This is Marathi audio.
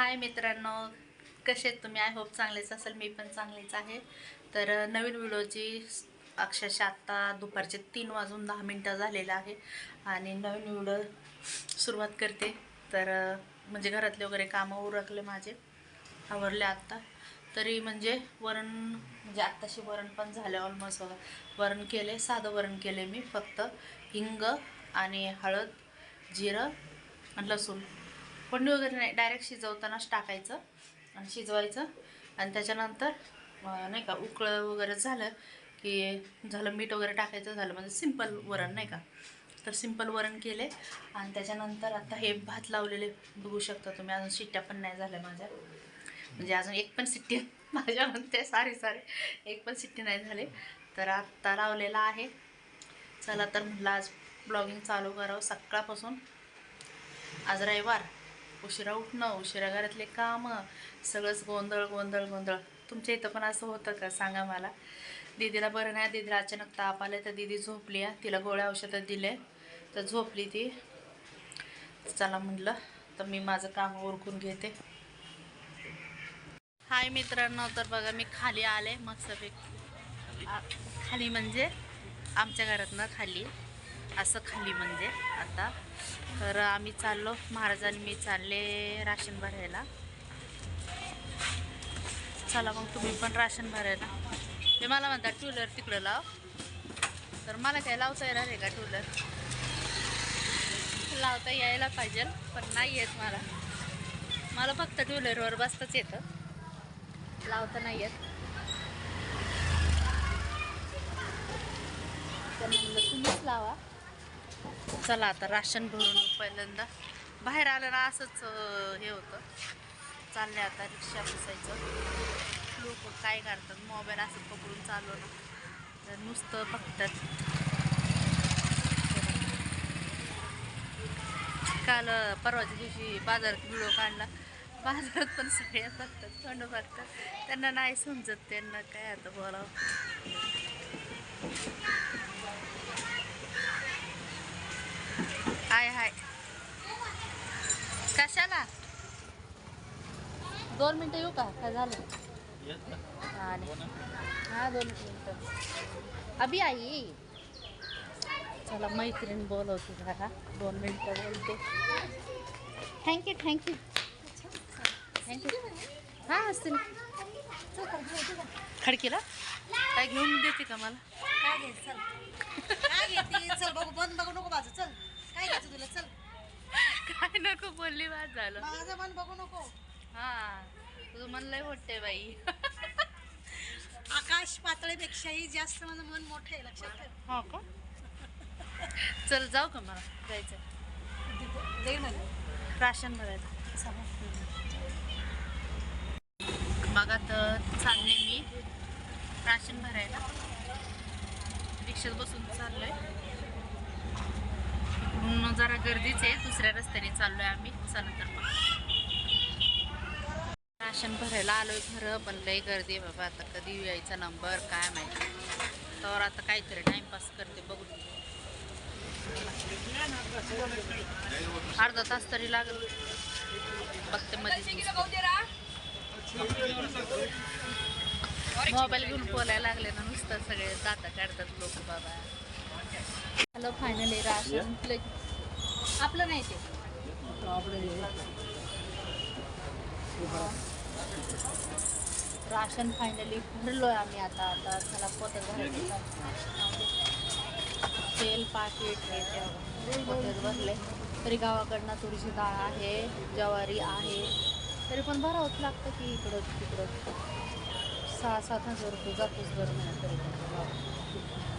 हाय मित्रांनो कसे आहेत तुम्ही? आय होप चांगलेच असेल मी पण चांगलीच आहे. तर नवीन व्हिडिओची अक्षरशः आत्ता दुपारचे तीन वाजून दहा मिनटं झालेलं आहे आणि नवीन व्हिडिओ सुरुवात करते. तर म्हणजे घरातले वगैरे कामं उरकले माझे आवरले आत्ता. तरी म्हणजे वरण म्हणजे आत्ताशी वरण पण झाले ऑलमोस्ट वरण केले साधं वरण केले मी फक्त. हिंग आणि हळद जिरं आणि लसूण. फोडणी वगैरे नाही डायरेक्ट शिजवतानाच टाकायचं आणि शिजवायचं. आणि त्याच्यानंतर नाही का उकळं वगैरे झालं की झालं मीठ वगैरे टाकायचं झालं म्हणजे सिंपल वरण नाही का. तर सिंपल वरण केले. आणि त्याच्यानंतर आता हे भात लावलेले बघू शकता तुम्ही अजून शिट्ट्या पण नाही झाल्या माझ्या. म्हणजे अजून एक पण सिट्टी माझ्या म्हणते सारे सारे एक पण सिट्टी नाही झाली. तर आत्ता लावलेला आहे. चला तर म्हटलं आज ब्लॉगिंग चालू करावं. सकाळपासून आज रविवार. उशिरा उठणं उशिरा घरातले कामं सगळंच गोंधळ गोंधळ गोंधळ. तुमच्या इथं पण असं होतं का? सांगा मला. दीदीला बरं नाही दीदीला अचानक ताप आले तर दीदी झोपली आहे तिला गोळ्या औषधं दिले तर झोपली ती. चला म्हटलं तर मी माझं काम ओरखून घेते. हाय मित्रांनो तर बघा मी खाली आले मग आ- खाली म्हणजे आमच्या घरातनं खाली. असं खाली म्हणजे आता. तर आम्ही चाललो महाराजांनी मी चालले राशन भरायला. चला मग तुम्ही पण राशन भरायला. ते मला म्हणतात टू व्हीलर तिकडं लाव. तर मला काय लावता येणार आहे का टू व्हीलर लावता यायला पाहिजे पण नाही येत मला. मला फक्त टू व्हीलरवर बसताच येतं. लावता नाही येत. तर म्हणलं तुम्हीच लावा. चला आता राशन भरून पहिल्यांदा. बाहेर आलं ना असंच हे होतं. चाललंय आता रिक्षा बसायचं. लोक काय करतात? मोबाईल असं पकडून चालू ना. तर नुसतं बघतात. काल परवाच्या दिवशी बाजारात व्हिडिओ काढला. बाजारात पण सगळे बघतात थंड बघतात. त्यांना नाही समजत त्यांना काय आता बोलावं. हाय हाय. कशाला? दोन मिनटं येऊ का? काय झालं? हा हां दोन मिनटं. अभी आई. चला मैत्रीण बोलवते जरा. दोन मिनटं बोलते. थँक्यू थँक्यू थँक्यू हां असते ना खडकीला? काय घेऊन देते का मला? काय घ्यायचं चल काय घेते चल बघू बंद बघू नको माझं चल काय घ्यायचं तुला चल काय नको बोलली वाद झालं. माझं मन बघू नको. हा तुझं मन लय मोठे बाई. आकाश पातळीपेक्षाही जास्त माझं मन मोठं आहे लक्षात ठेव. हो का? चल जाऊ का मला जायचं दे मला राशन भरायला. बघा तर चालले मी. राशन भरायला. रिक्षात बसून चाललोय. इकडून जरा गर्दीच आहे. दुसऱ्या रस्त्याने चाललोय आम्ही. चला तर मग. राशन भरायला आलोय खरं पण लई गर्दी आहे बाबा. आता कधी यायचा नंबर काय माहिती. तर आता काहीतरी टाइमपास करते बघू. अर्धा तास तरी लागेल. बघते मध्ये मोबाईल घेऊन बोलायला लागले ना नुसतं सगळे जाता काढतात लोक बाबा. हॅलो फायनली राशन आपलं नाही ते. राशन फायनली भरलोय आम्ही आता आता चला पोत्यात भरायचं तेल पाकिट हे ते बघा. पोत्यात भरले तरी गावाकडनं तुरीची डाळ आहे ज्वारी आहे. तरी पण भरावंच लागतं की इकडं तिकडं. सहा सात हजार रुपये जातोच बरं. तरी पण